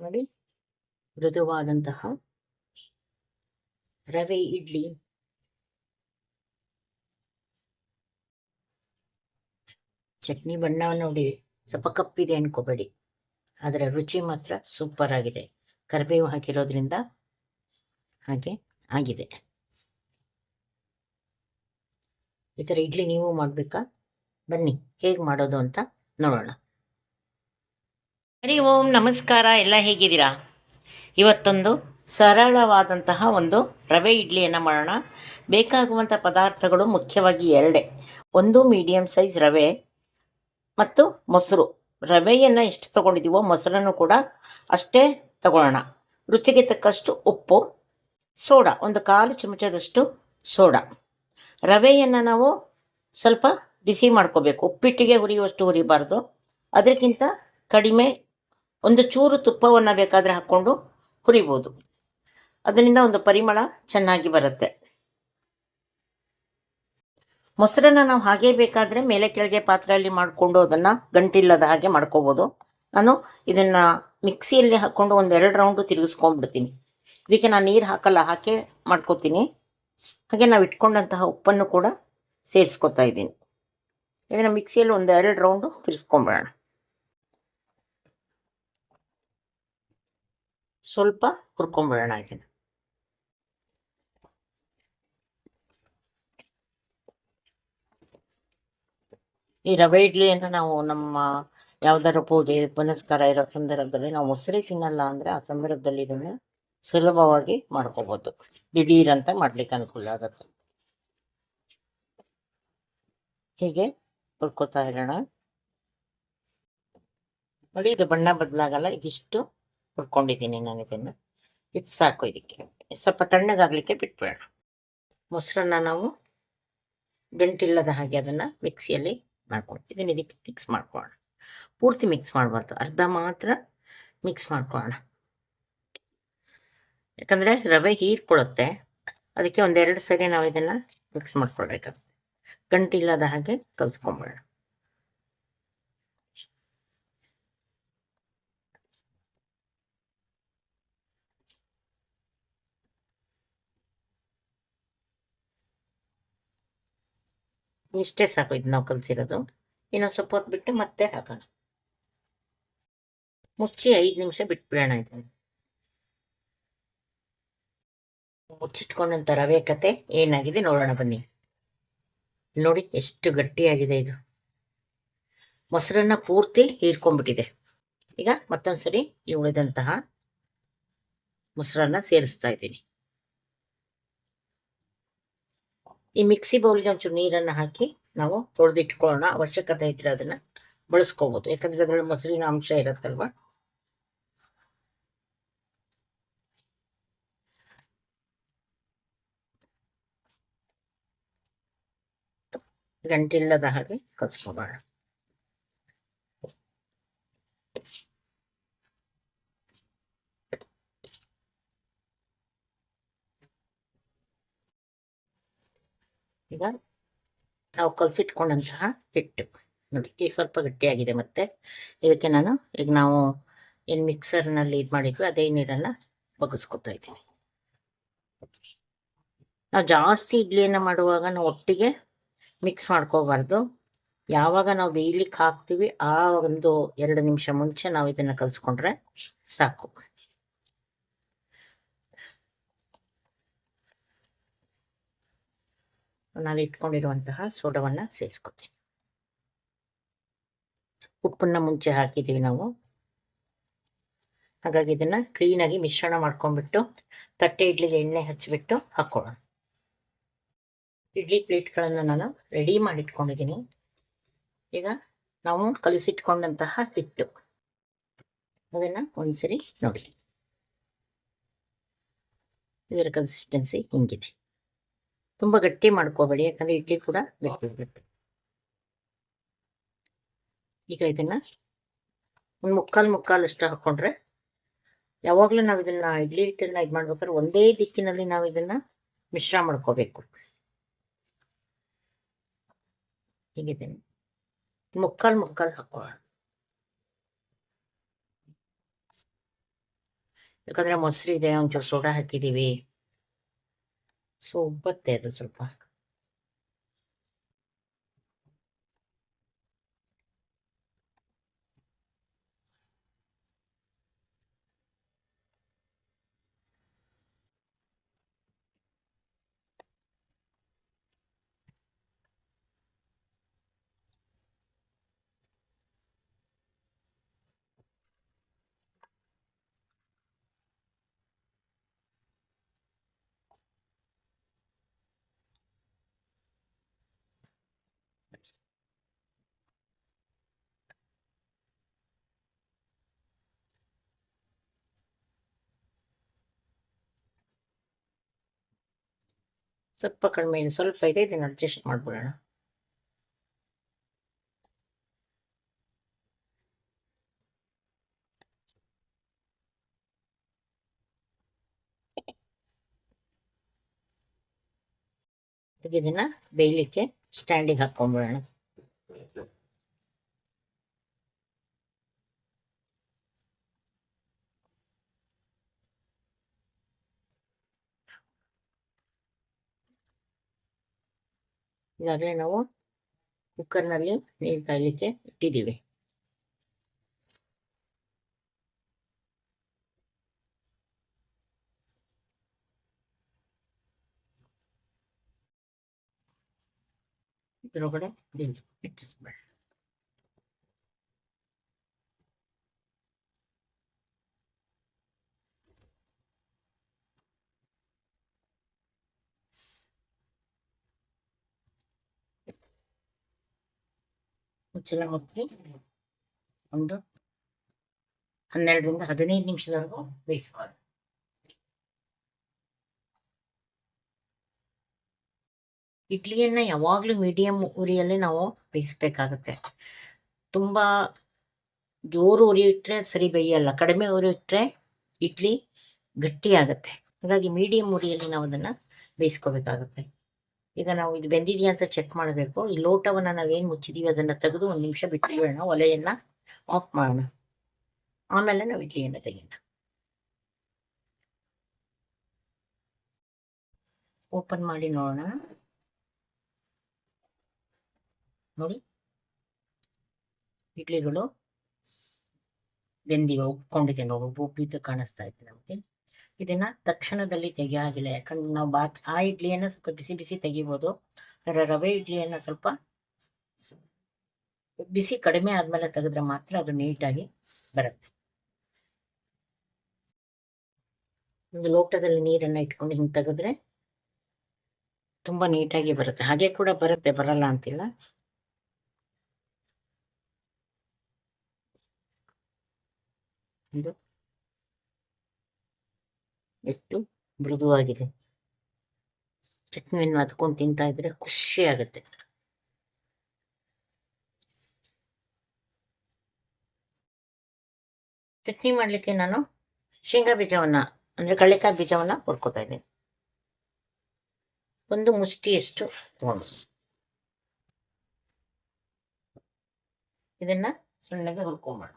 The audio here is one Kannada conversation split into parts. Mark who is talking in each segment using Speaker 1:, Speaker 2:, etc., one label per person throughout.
Speaker 1: ನೋಡಿ, ಮೃದುವಾದಂತಹ ರವೆ ಇಡ್ಲಿ. ಚಟ್ನಿ ಬಣ್ಣ ನೋಡಿ, ಸ್ವಲ್ಪ ಕಪ್ಪಿದೆ ಅನ್ಕೋಬೇಡಿ. ಅದರ ರುಚಿ ಮಾತ್ರ ಸೂಪರ್ ಆಗಿದೆ. ಕರಿಬೇವು ಹಾಕಿರೋದ್ರಿಂದ ಹಾಗೆ ಆಗಿದೆ. ಈ ಥರ ಇಡ್ಲಿ ನೀವು ಮಾಡಬೇಕಾ? ಬನ್ನಿ, ಹೇಗೆ ಮಾಡೋದು ಅಂತ ನೋಡೋಣ. ಹರಿ ಓಂ, ನಮಸ್ಕಾರ, ಎಲ್ಲ ಹೇಗಿದ್ದೀರಾ? ಇವತ್ತೊಂದು ಸರಳವಾದಂತಹ ಒಂದು ರವೆ ಇಡ್ಲಿಯನ್ನು ಮಾಡೋಣ. ಬೇಕಾಗುವಂಥ ಪದಾರ್ಥಗಳು ಮುಖ್ಯವಾಗಿ ಎರಡೇ. ಒಂದು ಮೀಡಿಯಮ್ ಸೈಜ್ ರವೆ ಮತ್ತು ಮೊಸರು. ರವೆಯನ್ನು ಎಷ್ಟು ತಗೊಂಡಿದ್ದೀವೋ ಮೊಸರನ್ನು ಕೂಡ ಅಷ್ಟೇ ತಗೊಳ್ಳೋಣ. ರುಚಿಗೆ ತಕ್ಕಷ್ಟು ಉಪ್ಪು, ಸೋಡಾ, ಒಂದು ಕಾಲು ಚಮಚದಷ್ಟು ಸೋಡಾ. ರವೆಯನ್ನು ನಾವು ಸ್ವಲ್ಪ ಬಿಸಿ ಮಾಡ್ಕೋಬೇಕು. ಉಪ್ಪಿಟ್ಟಿಗೆ ಹುರಿಯುವಷ್ಟು ಹುರಿಬಾರ್ದು. ಅದಕ್ಕಿಂತ ಕಡಿಮೆ ಒಂದು ಚೂರು ತುಪ್ಪವನ್ನು ಬೇಕಾದರೆ ಹಾಕ್ಕೊಂಡು ಹುರಿಬೋದು. ಅದರಿಂದ ಒಂದು ಪರಿಮಳ ಚೆನ್ನಾಗಿ ಬರುತ್ತೆ. ಮೊಸರನ್ನು ನಾವು ಹಾಗೇ ಬೇಕಾದರೆ ಮೇಲೆ ಕೆಳಗೆ ಪಾತ್ರೆಯಲ್ಲಿ ಮಾಡಿಕೊಂಡು ಅದನ್ನು ಗಂಟಿಲ್ಲದ ಹಾಗೆ ಮಾಡ್ಕೋಬೋದು. ನಾನು ಇದನ್ನು ಮಿಕ್ಸಿಯಲ್ಲಿ ಹಾಕ್ಕೊಂಡು ಒಂದು ಎರಡು ರೌಂಡು ತಿರುಗಿಸ್ಕೊಂಡ್ಬಿಡ್ತೀನಿ. ಇದಕ್ಕೆ ನಾನು ನೀರು ಹಾಕಲ್ಲ, ಹಾಕಿ ಮಾಡ್ಕೋತೀನಿ. ಹಾಗೆ ನಾವು ಇಟ್ಕೊಂಡಂತಹ ಉಪ್ಪನ್ನು ಕೂಡ ಸೇರಿಸ್ಕೊತಾ ಇದ್ದೀನಿ. ಇದನ್ನು ಮಿಕ್ಸಿಯಲ್ಲಿ ಒಂದು ಎರಡು ರೌಂಡು ತಿರ್ಸ್ಕೊಂಬಿಡೋಣ ಸ್ವಲ್ಪ ಹುರ್ಕೊಂಬಿಡೋಣ ಇದನ್ನು ಈ ರವೆ ಇಡ್ಲಿಯನ್ನು ನಾವು ನಮ್ಮ ಯಾವ್ದಾರು ಪೂಜೆ, ಪುನಸ್ಕಾರ ಇರೋ ಸಂದರ್ಭದಲ್ಲಿ ನಾವು ಮೊಸರು ತಿನ್ನಲ್ಲ ಅಂದರೆ ಆ ಸಂದರ್ಭದಲ್ಲಿ ಇದನ್ನು ಸುಲಭವಾಗಿ ಮಾಡ್ಕೋಬೋದು. ದಿಢೀರಂತ ಮಾಡ್ಲಿಕ್ಕೆ ಅನುಕೂಲ ಆಗುತ್ತೆ. ಹೀಗೆ ಹುರ್ಕೋತಾ ಇರೋಣ. ನೋಡಿ ಇದು ಬಣ್ಣ ಬದಲಾಗಲ್ಲ, ಇದಿಷ್ಟು. ಹುರ್ಕೊಂಡಿದ್ದೀನಿ ನಾನು ಇದನ್ನು. ಇದು ಸಾಕು ಇದಕ್ಕೆ. ಸ್ವಲ್ಪ ತಣ್ಣಗಾಗಲಿಕ್ಕೆ ಬಿಟ್ಬಿಡೋಣ. ಮೊಸರನ್ನ ನಾವು ಗಂಟಿಲ್ಲದ ಹಾಗೆ ಅದನ್ನು ಮಿಕ್ಸಿಯಲ್ಲಿ ಮಾಡ್ಕೊಂಡು ಇದನ್ನು ಇದಕ್ಕೆ ಮಿಕ್ಸ್ ಮಾಡ್ಕೊಳ್ಳೋಣ. ಪೂರ್ತಿ ಮಿಕ್ಸ್ ಮಾಡಬಾರ್ದು. ಅರ್ಧ ಮಾತ್ರ ಮಿಕ್ಸ್ ಮಾಡ್ಕೊಳ್ಳೋಣ. ಯಾಕಂದರೆ ರವೆ ಹೀರ್ಕೊಳ್ಳುತ್ತೆ. ಅದಕ್ಕೆ ಒಂದೆರಡು ಸರಿ ನಾವು ಇದನ್ನು ಮಿಕ್ಸ್ ಮಾಡ್ಕೊಳ್ಬೇಕಾಗುತ್ತೆ. ಗಂಟಿಲ್ಲದ ಹಾಗೆ ಕಲಿಸ್ಕೊಂಬಿಡೋಣ ಇಷ್ಟೇ ಸಾಕು ಇದು ನಾವು ಕಲಸಿರೋದು. ಇನ್ನೊಂದು ಸ್ವಲ್ಪ ಹೊತ್ತು ಬಿಟ್ಟು ಮತ್ತೆ ಹಾಕೋಣ. ಮುಚ್ಚಿ ಐದು ನಿಮಿಷ ಬಿಟ್ಬಿಡೋಣ ಇದನ್ನು. ಮುಚ್ಚಿಟ್ಕೊಂಡಂಥ ರವೆ ಕತೆ ಏನಾಗಿದೆ ನೋಡೋಣ ಬನ್ನಿ. ನೋಡಿ ಎಷ್ಟು ಗಟ್ಟಿಯಾಗಿದೆ ಇದು. ಮೊಸರನ್ನ ಪೂರ್ತಿ ಹೀರ್ಕೊಂಡ್ಬಿಟ್ಟಿದೆ. ಈಗ ಮತ್ತೊಂದ್ಸರಿ ಈ ಉಳಿದಂತಹ ಮೊಸರನ್ನ ಸೇರಿಸ್ತಾ ಇದ್ದೀನಿ. ಈ ಮಿಕ್ಸಿ ಬೌಲ್ಗೆ ಒಂಚೂರು ನೀರನ್ನು ಹಾಕಿ ನಾವು ತೊಳೆದಿಟ್ಕೊಳ್ಳೋಣ. ಅವಶ್ಯಕತೆ ಇದ್ರೆ ಅದನ್ನ ಬಳಸ್ಕೋಬೋದು. ಯಾಕಂದ್ರೆ ಅದರಲ್ಲಿ ಮೊಸರಿನ ಅಂಶ ಇರುತ್ತಲ್ವಾ? ಗಂಟಿಲ್ಲದ ಹಾಗೆ ಕಲ್ಸ್ಕೊಬೋಣ. ಈಗ ನಾವು ಕಲಸಿಟ್ಕೊಂಡಂತಹ ಹಿಟ್ಟು. ನೋಡಿ ಈಗ ಸ್ವಲ್ಪ ಗಟ್ಟಿಯಾಗಿದೆ ಮತ್ತೆ. ಇದಕ್ಕೆ ನಾನು ಈಗ ನಾವು ಏನು ಮಿಕ್ಸರ್ನಲ್ಲಿ ಇದು ಮಾಡಿದ್ವಿ, ಅದೇ ನೀರನ್ನು ಬಗ್ಗಿಸ್ಕೊತಾ ಇದ್ದೀನಿ. ನಾವು ಜಾಸ್ತಿ ಇಡ್ಲಿಯನ್ನು ಮಾಡುವಾಗ ನಾವು ಒಟ್ಟಿಗೆ ಮಿಕ್ಸ್ ಮಾಡ್ಕೋಬಾರ್ದು. ಯಾವಾಗ ನಾವು ಬೇಯ್ಲಿಕ್ಕೆ ಹಾಕ್ತೀವಿ ಆ ಒಂದು ಎರಡು ನಿಮಿಷ ಮುಂಚೆ ನಾವು ಇದನ್ನು ಕಲಿಸ್ಕೊಂಡ್ರೆ ಸಾಕು. ನಾನು ಇಟ್ಕೊಂಡಿರುವಂತಹ ಸೋಡವನ್ನು ಸೇರಿಸ್ಕೊತೀನಿ ಉಪ್ಪನ್ನ ಮುಂಚೆ ಹಾಕಿದ್ದೀವಿ ನಾವು. ಹಾಗಾಗಿ ಇದನ್ನು ಕ್ಲೀನಾಗಿ ಮಿಶ್ರಣ ಮಾಡ್ಕೊಂಡ್ಬಿಟ್ಟು ತಟ್ಟೆ ಇಡ್ಲಿಗೆ ಎಣ್ಣೆ ಹಚ್ಚಿಬಿಟ್ಟು ಹಾಕ್ಕೊಳ್ಳೋಣ ಇಡ್ಲಿ ಪ್ಲೇಟ್ಗಳನ್ನು ನಾನು ರೆಡಿ ಮಾಡಿಟ್ಕೊಂಡಿದ್ದೀನಿ. ಈಗ ನಾವು ಕಲಿಸಿಟ್ಕೊಂಡಂತಹ ಹಿಟ್ಟು. ಅದನ್ನು ಒಂದ್ಸರಿ ನೋಡಿ. ಇದರ ಕನ್ಸಿಸ್ಟೆನ್ಸಿ ಹಿಂಗಿದೆ. ತುಂಬ ಗಟ್ಟಿ ಮಾಡ್ಕೋಬೇಡಿ ಯಾಕಂದ್ರೆ ಇಡ್ಲಿ ಕೂಡ ಈಗ ಇದನ್ನ ಒಂದು ಮುಕ್ಕಾಲು ಮುಕ್ಕಾಲು ಅಷ್ಟು ಹಾಕ್ಕೊಂಡ್ರೆ ಯಾವಾಗಲೂ ನಾವು ಇದನ್ನ ಇಡ್ಲಿ ಹಿಟ್ಟನ್ನ ಇದು ಮಾಡ್ಬೇಕಾದ್ರೆ ಒಂದೇ ದಿಕ್ಕಿನಲ್ಲಿ ನಾವು ಇದನ್ನ ಮಿಶ್ರ ಮಾಡ್ಕೋಬೇಕು. ಹೀಗಿದೆ. ಮುಕ್ಕಾಲು ಮುಕ್ಕಾಲು ಹಾಕೋಣ. ಯಾಕಂದರೆ ಮೊಸರಿದೆ ಒಂಚೂರು ಸೋಡಾ ಹಾಕಿದ್ದೀವಿ ಸೊ ಬತ್ತೆ ಅದು ಸ್ವಲ್ಪ ಸ್ವಲ್ಪ ಕಡಿಮೆ ಇದೆ ಸ್ವಲ್ಪ ಇದೆ ಇದನ್ನು ಅಡ್ಜಸ್ಟ್ ಮಾಡ್ಬಿಡೋಣ ಇದನ್ನು ಬೇಯಲಿಕ್ಕೆ ಸ್ಟ್ಯಾಂಡಿಗೆ ಹಾಕೊಂಡ್ಬಿಡೋಣ ಈಗಾಗಲೇ ನಾವು ಕುಕ್ಕರ್ನಲ್ಲಿ ನೀರು ಕಾಯಲಿಕ್ಕೆ ಇಟ್ಟಿದ್ದೀವಿ ಇದರೊಳಗಡೆ ನೀರು ಇಟ್ಟಿಸ್ಬೇಡ ಮುಚ್ಚಳ ಮುಚ್ಚಿ ಒಂದು ಹನ್ನೆರಡರಿಂದ ಹದಿನೈದು ನಿಮಿಷದವರೆಗೂ ಬೇಯಿಸ್ಕೊಳ್ಳಿ. ಇಡ್ಲಿಯನ್ನ ಯಾವಾಗಲೂ ಮೀಡಿಯಂ ಉರಿಯಲ್ಲಿ ನಾವು ಬೇಯಿಸ್ಬೇಕಾಗತ್ತೆ. ತುಂಬ ಜೋರು ಉರಿ ಇಟ್ಟರೆ ಸರಿ ಬೇಯಲ್ಲ. ಕಡಿಮೆ ಉರಿ ಇಟ್ಟರೆ ಇಡ್ಲಿ ಗಟ್ಟಿಯಾಗತ್ತೆ. ಹಾಗಾಗಿ ಮೀಡಿಯಂ ಉರಿಯಲ್ಲಿ ನಾವು ಅದನ್ನು ಬೇಯಿಸ್ಕೋಬೇಕಾಗತ್ತೆ. ಈಗ ನಾವು ಇದು ಬೆಂದಿದೆಯಾ ಅಂತ ಚೆಕ್ ಮಾಡಬೇಕು. ಈ ಲೋಟವನ್ನು ನಾವೇನು ಮುಚ್ಚಿದೀವಿ ಅದನ್ನು ತೆಗೆದು ಒಂದು ನಿಮಿಷ ಬಿಟ್ಟು ಬಿಡೋಣ ಒಲೆಯನ್ನು ಆಫ್ ಮಾಡೋಣ. ಆಮೇಲೆ ನಾವು ಇಡ್ಲಿಯನ್ನು ತೆಗೆಯೋಣ. ಓಪನ್ ಮಾಡಿ ನೋಡೋಣ. ನೋಡಿ. ಇಡ್ಲಿಗಳು ಬೆಂದಿವೆ, ಉಪ್ಕೊಂಡಿದೆ ನೋಡಿ. ಕಾಣಿಸ್ತಾ ಇದೆ ನಮಗೆ. ಇದನ್ನ ತಕ್ಷಣದಲ್ಲಿ ತೆಗೆಯಾಗಿಲ್ಲ. ಯಾಕಂದ್ರೆ ನಾವು ಬಾತ್ ಆ ಇಡ್ಲಿಯನ್ನು ಸ್ವಲ್ಪ ಬಿಸಿ ಬಿಸಿ ತೆಗಿಬೋದು. ಅದರ ರವೆ ಇಡ್ಲಿಯನ್ನು ಸ್ವಲ್ಪ ಬಿಸಿ ಕಡಿಮೆ ಆದಮೇಲೆ ತೆಗೆದ್ರೆ ಮಾತ್ರ ಅದು ನೀಟಾಗಿ ಬರುತ್ತೆ. ಒಂದು ಲೋಟದಲ್ಲಿ ನೀರನ್ನು ಇಟ್ಕೊಂಡು ಹಿಂಗೆ ತೆಗೆದ್ರೆ ತುಂಬಾ ನೀಟಾಗಿ ಬರುತ್ತೆ. ಹಾಗೆ ಕೂಡ ಬರುತ್ತೆ, ಬರಲ್ಲ ಅಂತಿಲ್ಲ. ಇದು. ಎಷ್ಟು ಮೃದುವಾಗಿದೆ. ಚಟ್ನಿಯನ್ನು ಹತ್ಕೊಂಡು ತಿಂತಾ ಇದ್ರೆ ಖುಷಿ ಆಗುತ್ತೆ ಚಟ್ನಿ ಮಾಡಲಿಕ್ಕೆ ನಾನು ಶೇಂಗಾ ಬೀಜವನ್ನ, ಅಂದ್ರೆ ಕಳ್ಳೆಕಾಯಿ ಬೀಜವನ್ನ ಹುಡ್ಕೋತಾ ಇದ್ದೀನಿ. ಒಂದು ಮುಷ್ಟಿಯಷ್ಟು ಇದನ್ನ ಸಣ್ಣಗೆ ಹುರ್ಕೊಂಬೋಣ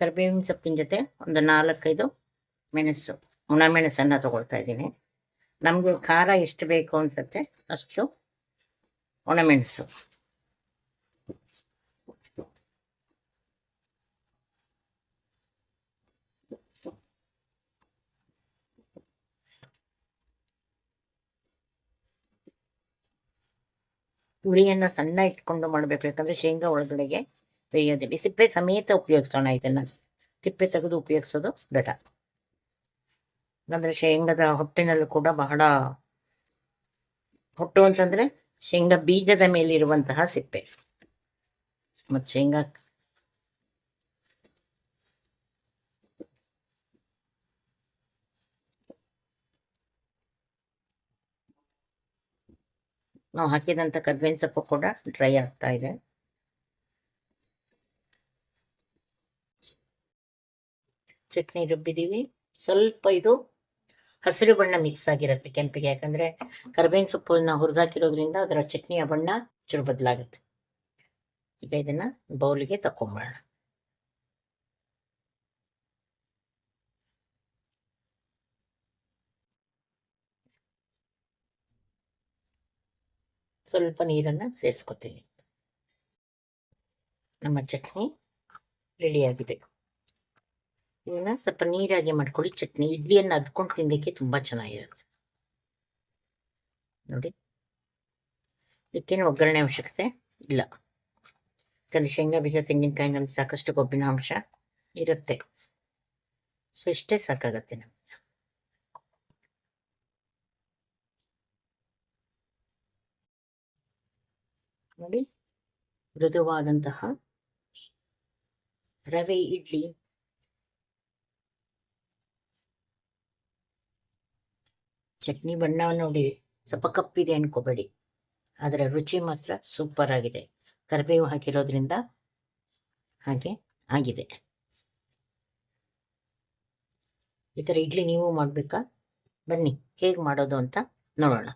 Speaker 1: ಕರಿಬೇವಿನ ಸೊಪ್ಪಿನ ಜೊತೆ ಒಂದು ನಾಲ್ಕೈದು ಮೆಣಸು ಒಣಮೆಣಸನ್ನು ತಗೊಳ್ತಾ ಇದ್ದೀನಿ. ನಮಗೆ ಖಾರ ಎಷ್ಟು ಬೇಕು ಅನ್ಸುತ್ತೆ ಅಷ್ಟು ಒಣಮೆಣಸು ಹುಳಿಯನ್ನು ಸಣ್ಣ ಇಟ್ಕೊಂಡು ಮಾಡಬೇಕು, ಯಾಕಂದ್ರೆ ಶೇಂಗಾ ಒಳಗಡೆಗೆ ಬೇಯೋದಿಲ್ಲ ಸಿಪ್ಪೆ ಸಮೇತ ಉಪಯೋಗಿಸೋಣ ಇದನ್ನ. ತಿಪ್ಪೆ ತೆಗೆದು ಉಪಯೋಗಿಸೋದು ಬೆಟರ್ ಅಂದರೆ ಶೇಂಗದ ಹೊಟ್ಟಿನಲ್ಲೂ ಕೂಡ ಬಹಳ ಹೊಟ್ಟು ಅಂತಂದ್ರೆ ಶೇಂಗಾ ಬೀಜದ ಮೇಲಿರುವಂತಹ ಸಿಪ್ಪೆ. ಮತ್ತು ಶೇಂಗಾ ನಾವು ಹಾಕಿದಂಥ ಕರ್ಬೇವಿನ ಸೊಪ್ಪು ಕೂಡ ಡ್ರೈ ಆಗ್ತಾ ಇದೆ. ಚಟ್ನಿ ರುಬ್ಬಿದ್ದೀವಿ ಸ್ವಲ್ಪ ಇದು ಹಸಿರು ಬಣ್ಣ ಮಿಕ್ಸ್ ಆಗಿರುತ್ತೆ ಕೆಂಪಿಗೆ. ಯಾಕಂದ್ರೆ ಕರ್ಬೇವಿನ ಸೊಪ್ಪನ್ನ ಹುರಿದಾಕಿರೋದ್ರಿಂದ ಅದರ ಚಟ್ನಿಯ ಬಣ್ಣ ಚೂರು ಬದಲಾಗುತ್ತೆ ಈಗ ಇದನ್ನ ಬೌಲಿಗೆ ತಕೊಂಬೋಣ ಸ್ವಲ್ಪ ನೀರನ್ನು ಸೇರಿಸ್ಕೊತೀನಿ. ನಮ್ಮ ಚಟ್ನಿ ರೆಡಿಯಾಗಿದೆ ಇವನ್ನ ಸ್ವಲ್ಪ ನೀರಾಗಿ ಮಾಡ್ಕೊಳ್ಳಿ ಚಟ್ನಿ, ಇಡ್ಲಿಯನ್ನು ಅದ್ಕೊಂಡು ತಿನ್ನಲಿಕ್ಕೆ ತುಂಬ ಚೆನ್ನಾಗಿರುತ್ತೆ. ನೋಡಿ. ಇದಕ್ಕೇನು ಒಗ್ಗರಣೆ ಅವಶ್ಯಕತೆ ಇಲ್ಲ. ಯಾಕಂದರೆ ಶೇಂಗಾ ಬೀಜ ತೆಂಗಿನಕಾಯಿನಲ್ಲಿ ಸಾಕಷ್ಟು ಕೊಬ್ಬಿನ ಅಂಶ ಇರುತ್ತೆ. ಸೊ ಇಷ್ಟೇ ಸಾಕಾಗತ್ತೆ ನಮಗೆ. ನೋಡಿ. ಮೃದುವಾದಂತಹ ರವೆ, ಇಡ್ಲಿ. ಚಟ್ನಿ ಬಣ್ಣ ನೋಡಿ ಸ್ವಲ್ಪ ಕಪ್ಪಿದೆ ಅನ್ಕೋಬೇಡಿ. ಅದರ ರುಚಿ ಮಾತ್ರ ಸೂಪರ್ ಆಗಿದೆ. ಕರಿಬೇವು ಹಾಕಿರೋದ್ರಿಂದ ಹಾಗೆ ಆಗಿದೆ. ಈ ಥರ ಇಡ್ಲಿ ನೀವು ಮಾಡಬೇಕಾ? ಬನ್ನಿ, ಹೇಗೆ ಮಾಡೋದು ಅಂತ ನೋಡೋಣ.